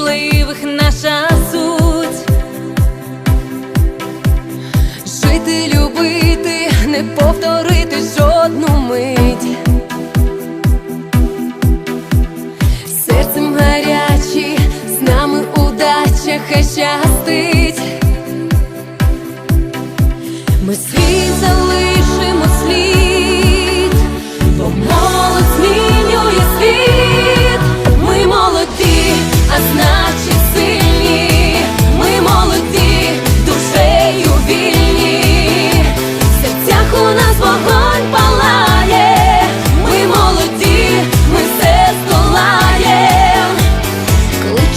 щасливих наша суть. Жити, любити, не повторити жодну мить. Серцем гарячі, з нами удача хай щастить. Ми світ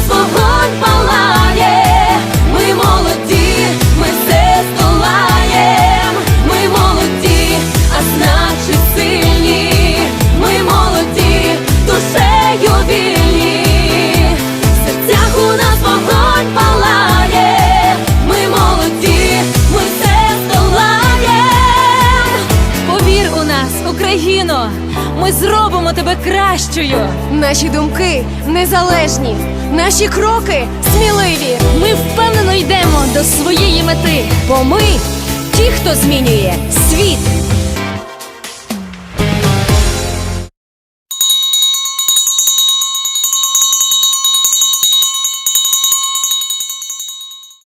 Нас вогонь палає. Ми молоді, ми все здолаєм. Ми молоді, а значить сильні. Ми молоді, душею вільні. В серцях у нас вогонь палає. Ми молоді, ми все здолаєм. Повір у нас, Україно, ми зробимо тебе кращою. Наші думки незалежні, наші кроки сміливі. Ми впевнено йдемо до своєї мети, бо ми ті, хто змінює світ.